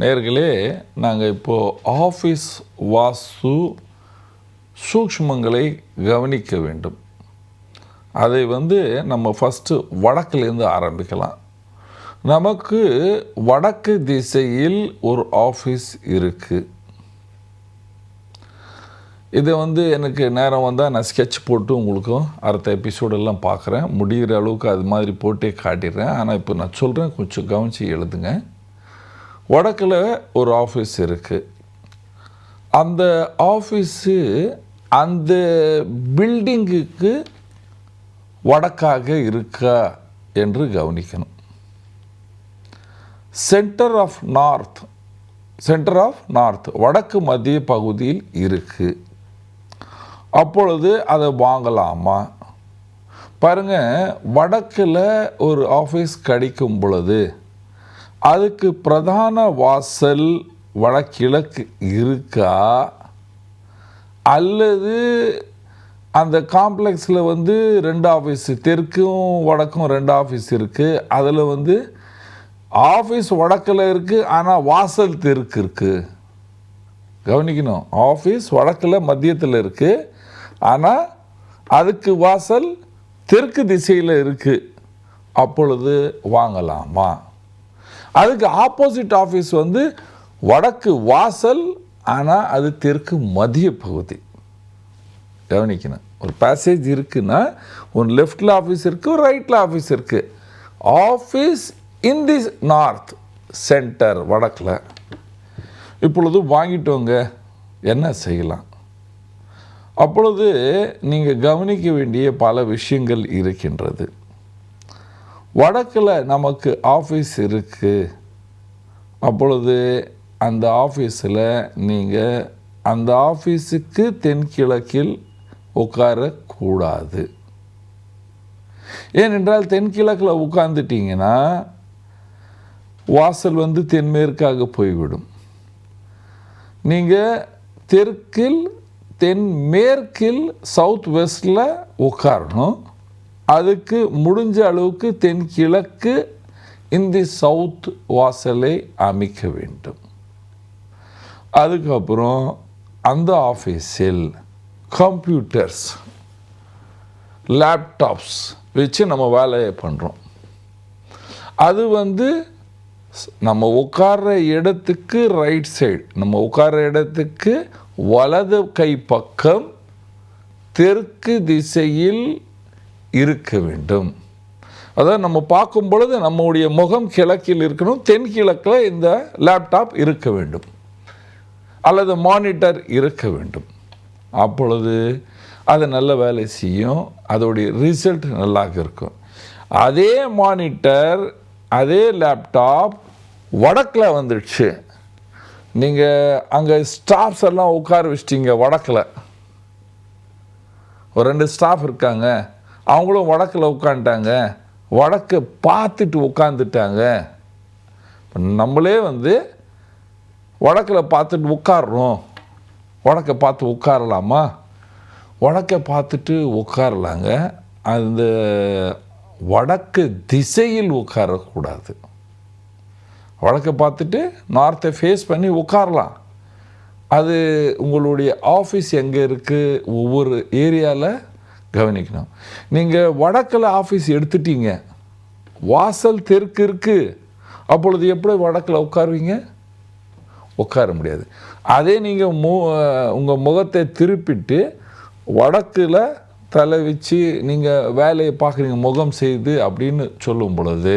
நேர்களே நாங்கள் இப்போது ஆஃபீஸ் வாஸ்து சூக்ஷ்மங்களை கவனிக்க வேண்டும். அதை வந்து நம்ம ஃபஸ்ட்டு வடக்குலேருந்து ஆரம்பிக்கலாம். நமக்கு வடக்கு திசையில் ஒரு ஆஃபீஸ் இருக்குது இதை வந்து எனக்கு நேரம் வந்தால் நான் ஸ்கெட்ச் போட்டு உங்களுக்கும் அடுத்த எபிசோடெல்லாம் பார்க்குறேன். முடிகிற அளவுக்கு அது மாதிரி போட்டே காட்டிடுறேன். ஆனால் இப்போ நான் சொல்கிறேன் கொஞ்சம் கவனித்து எழுதுங்க. வடக்கில் ஒரு ஆஃபீஸ் இருக்குது அந்த ஆஃபீஸு அந்த பில்டிங்குக்கு வடக்காக இருக்கா என்று கவனிக்கணும். Centre of north centre of north வடக்கு மத்திய பகுதியில் இருக்குது அப்பொழுது அதை வாங்கலாமா? பாருங்கள் வடக்கில் ஒரு ஆஃபீஸ் கிடைக்கும் பொழுது அதுக்கு பிரதான வாசல் வடகிழக்கு இருக்கா? அல்லது அந்த காம்ப்ளெக்ஸில் வந்து ரெண்டு ஆஃபீஸ் தெற்கும் வடக்கும் ரெண்டு ஆஃபீஸ் இருக்குது அதில் வந்து ஆஃபீஸ் வடக்கில் இருக்குது ஆனால் வாசல் தெற்கு இருக்குது கவனிக்கணும். ஆஃபீஸ் வடக்கில் மத்தியத்தில் இருக்குது ஆனால் அதுக்கு வாசல் தெற்கு திசையில் இருக்குது அப்பொழுது வாங்கலாமா? அதுக்கு ஆப்போசிட் ஆஃபீஸ் வந்து வடக்கு வாசல் ஆனால் அது தெற்கு மதிய பகுதி. கவனிக்கணும். ஒரு பேசேஜ் இருக்குன்னா ஒரு லெஃப்டில் ஆஃபீஸ் இருக்குது ஒரு ரைட்டில் ஆஃபீஸ் இருக்குது office in the north centre வடக்கில். இப்பொழுது வாங்கிட்டோங்க. என்ன செய்யலாம்? அப்பொழுது நீங்கள் கவனிக்க வேண்டிய பல விஷயங்கள் இருக்கின்றது. வடக்கில் நமக்கு ஆஃபீஸ் இருக்குது அப்பொழுது அந்த ஆஃபீஸில் நீங்கள் அந்த ஆஃபீஸுக்கு தென்கிழக்கில் உட்காரக்கூடாது. ஏனென்றால் தென்கிழக்கில் உட்காந்துட்டிங்கன்னா வாசல் வந்து தென்மேற்காக போய்விடும். நீங்கள் தெற்கில் தென்மேற்கில் சவுத் வெஸ்டில் உட்காரணும். அதுக்கு முடிஞ்ச அளவுக்கு தென்கிழக்கு இந்தி சவுத் வாசலை அமைக்க வேண்டும். அதுக்கப்புறம் அந்த ஆஃபீஸில் கம்ப்யூட்டர்ஸ் லேப்டாப்ஸ் வச்சு நம்ம வேலையை பண்ணுறோம் அது வந்து நம்ம உட்கார்ற இடத்துக்கு ரைட் சைடு நம்ம உட்கார்ற இடத்துக்கு வலது கை பக்கம் தெற்கு திசையில் இருக்க வேண்டும். அதாவது நம்ம பார்க்கும் பொழுது நம்முடைய முகம் கிழக்கில் இருக்கணும் தென்கிழக்கில் இந்த லேப்டாப் இருக்க வேண்டும். அல்லது மானிட்டர் இருக்க வேண்டும். அப்பொழுது அது நல்ல வேலை செய்யும் அதோடைய ரிசல்ட் நல்லாக இருக்கும். அதே மானிட்டர் அதே லேப்டாப் வடக்கில் வந்துடுச்சு. நீங்கள் அங்கே ஸ்டாஃப்ஸ் எல்லாம் உட்கார வச்சிட்டிங்க வடக்கில். ஒரு ரெண்டு ஸ்டாஃப் இருக்காங்க. அவங்களும் வடக்கில் உட்காந்துட்டாங்க வடக்கு பார்த்துட்டு உட்காந்துட்டாங்க நம்மளே வந்து வடக்கில் பார்த்துட்டு உட்காடுறோம் வடக்கை பார்த்து உட்காரலாமா? வடக்கை பார்த்துட்டு உட்காரலாங்க. அந்த வடக்கு திசையில் உட்காரக்கூடாது. வடக்கை பார்த்துட்டு நார்த்தை ஃபேஸ் பண்ணி உட்காரலாம். அது உங்களுடைய ஆஃபீஸ் எங்கே இருக்குது ஒவ்வொரு ஏரியாவில் கவனிக்கணும். நீங்கள் வடக்கில் ஆஃபீஸ் எடுத்துட்டீங்க. வாசல் தெற்கு இருக்குது அப்பொழுது எப்படி வடக்கில் உட்காருவீங்க? உட்கார முடியாது. அதே நீங்கள் மு உங்கள் முகத்தை திருப்பிட்டு வடக்கில் தலை வச்சு நீங்கள் வேலையை பார்க்குறீங்க முகம் செய்து அப்படின்னு சொல்லும் பொழுது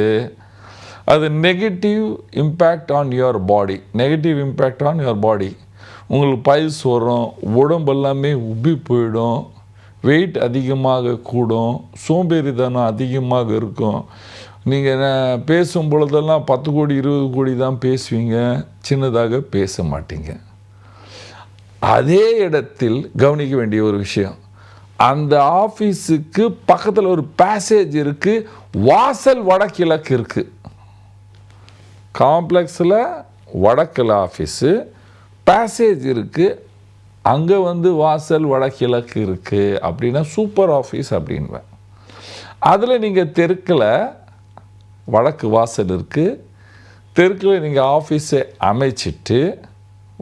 அது negative impact on your body negative impact on your body உங்களுக்கு பைல்ஸ் வரும் உடம்பு எல்லாமே உப்பி போயிடும். வெயிட் அதிகமாக கூடும் சோம்பேறித்தனம் அதிகமாக இருக்கும். நீங்கள் பேசும் பொழுதெல்லாம் பத்து கோடி இருபது கோடி தான் பேசுவீங்க சின்னதாக பேச மாட்டீங்க. அதே இடத்தில் கவனிக்க வேண்டிய ஒரு விஷயம் அந்த ஆஃபீஸுக்கு பக்கத்தில் ஒரு பேசேஜ் இருக்குது வாசல் வடகிழக்கு இருக்குது காம்ப்ளெக்ஸில் வடக்கில் ஆஃபீஸு பேசேஜ் இருக்குது அங்கே வந்து வாசல் வடகிழக்கு இருக்குது அப்படின்னா சூப்பர் ஆஃபீஸ் அப்படின்வேன். அதில் நீங்கள் தெற்கில் வடக்கு வாசல் இருக்குது தெற்கில் நீங்கள் ஆஃபீஸை அமைச்சிட்டு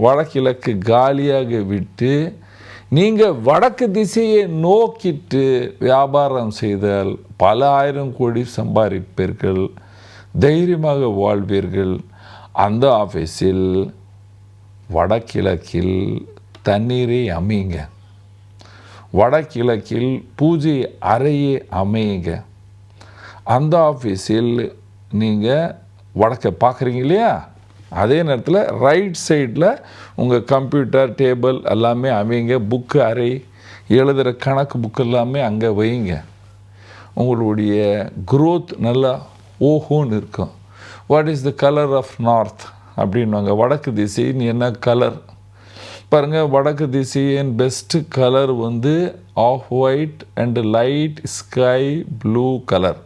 வடகிழக்கு காலியாக விட்டு நீங்கள் வடக்கு திசையை நோக்கிட்டு வியாபாரம் செய்தால் பல ஆயிரம் கோடி சம்பாதிப்பீர்கள் தைரியமாக வாழ்வீர்கள். அந்த ஆஃபீஸில் வடகிழக்கில் தண்ணீரை அமையுங்க. வடகிழக்கில் பூஜை அறையை அமையுங்க. அந்த ஆஃபீஸில் நீங்கள் வடக்க பார்க்குறீங்க இல்லையா? அதே நேரத்தில் ரைட் சைடில் உங்கள் கம்ப்யூட்டர் டேபிள் எல்லாமே அமைங்க புக்கு அறை எழுதுகிற கணக்கு புக்கு எல்லாமே அங்கே வைங்க உங்களுடைய க்ரோத் நல்லா ஓஹோன்னு இருக்கும். What is the colour of north அப்படின்வாங்க வடக்கு திசைன்னு என்ன கலர் பாருங்கள் வடக்கு திசையின் பெஸ்ட்டு கலர் வந்து off white and light sky blue colour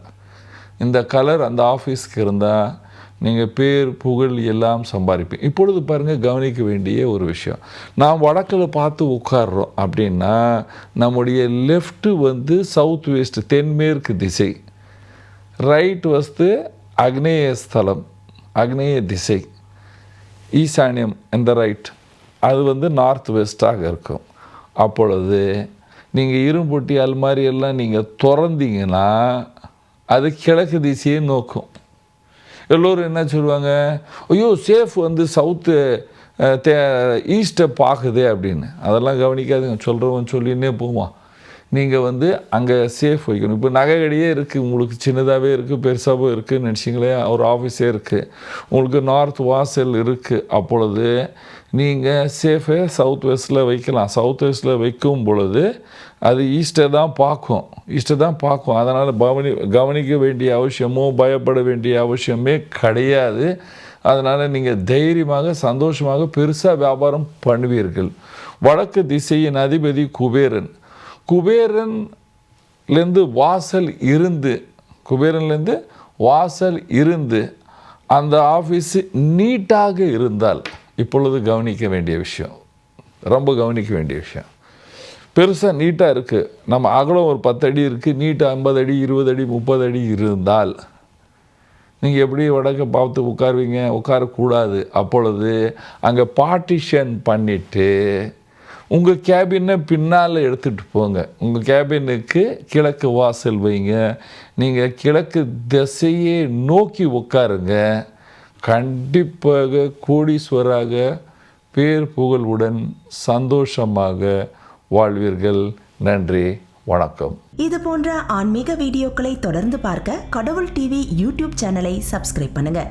இந்த கலர் அந்த ஆஃபீஸ்க்கு இருந்தால் நீங்கள் பேர் புகழ் எல்லாம் சம்பாதிப்பேன் இப்பொழுது பாருங்கள் கவனிக்க வேண்டிய ஒரு விஷயம். நாம் வடக்கில் பார்த்து உட்கார்றோம் அப்படின்னா நம்முடைய லெஃப்ட்டு வந்து சவுத் வெஸ்ட் தென்மேற்கு திசை. ரைட் வந்து அக்னேய ஸ்தலம் அக்னேய திசை. ஈசானியம் இந்த ரைட் அது வந்து நார்த் வெஸ்ட்டாக இருக்கும். அப்பொழுது நீங்கள் இரும்பொட்டி அல்மாரி எல்லாம் நீங்கள் திறந்தீங்கன்னா அது கிழக்கு திசையை நோக்கும். எல்லோரும் என்ன சொல்லுவாங்க? ஐயோ சேஃப் வந்து சவுத்து தே ஈஸ்ட்டை பார்க்குதே அப்படின்னு. அதெல்லாம் கவனிக்காதுங்க. சொல்கிறவன் சொல்லின்னே போவான். நீங்கள் வந்து அங்கே சேஃப் வைக்கணும். இப்போ நகைகடியே இருக்குது உங்களுக்கு சின்னதாகவே இருக்குது பெருசாகவும் இருக்குதுன்னு நினச்சிங்களேன் ஒரு ஆஃபீஸே இருக்குது உங்களுக்கு நார்த் வாசல் இருக்குது அப்பொழுது நீங்கள் சேஃபே சவுத் வெஸ்ட்டில் வைக்கலாம். சவுத் வெஸ்ட்டில் வைக்கும் பொழுது அது ஈஸ்டர் தான் பார்க்கும். ஈஸ்டர் தான் பார்க்கும். அதனால் கவனி கவனிக்க வேண்டிய அவசியமோ பயப்பட வேண்டிய அவசியமே கிடையாது. அதனால் நீங்கள் தைரியமாக சந்தோஷமாக பெருசாக வியாபாரம் பண்ணுவீர்கள். வடக்கு திசையின் அதிபதி குபேரன். குபேரன்லேருந்து வாசல் இருந்து குபேரன்லேருந்து வாசல் இருந்து அந்த ஆஃபீஸு நீட்டாக இருந்தால் இப்பொழுது கவனிக்க வேண்டிய விஷயம். ரொம்ப கவனிக்க வேண்டிய விஷயம். பெருசாக நீட்டாக இருக்குது நம்ம அகலம் ஒரு பத்து அடி இருக்குது நீட்டாக ஐம்பது அடி இருபது அடி முப்பது அடி இருந்தால் நீங்கள் எப்படி வடக்க பார்த்து உட்காருவீங்க? உட்காரக்கூடாது. அப்பொழுது அங்கே பார்ட்டிஷன் பண்ணிவிட்டு உங்கள் கேபினை பின்னால் எடுத்துகிட்டு போங்க. உங்கள் கேபினுக்கு கிழக்கு வாசல் வைங்க. நீங்கள் கிழக்கு திசையை நோக்கி உட்காருங்க. கண்டிப்பாக கோடீஸ்வராக பேர் புகழுடன் சந்தோஷமாக வாழ்வீர்கள். நன்றி வணக்கம். இது போன்ற ஆன்மீக வீடியோக்களை தொடர்ந்து பார்க்க கடவுள் டிவி யூடியூப் சேனலை சப்ஸ்கிரைப் பண்ணுங்க.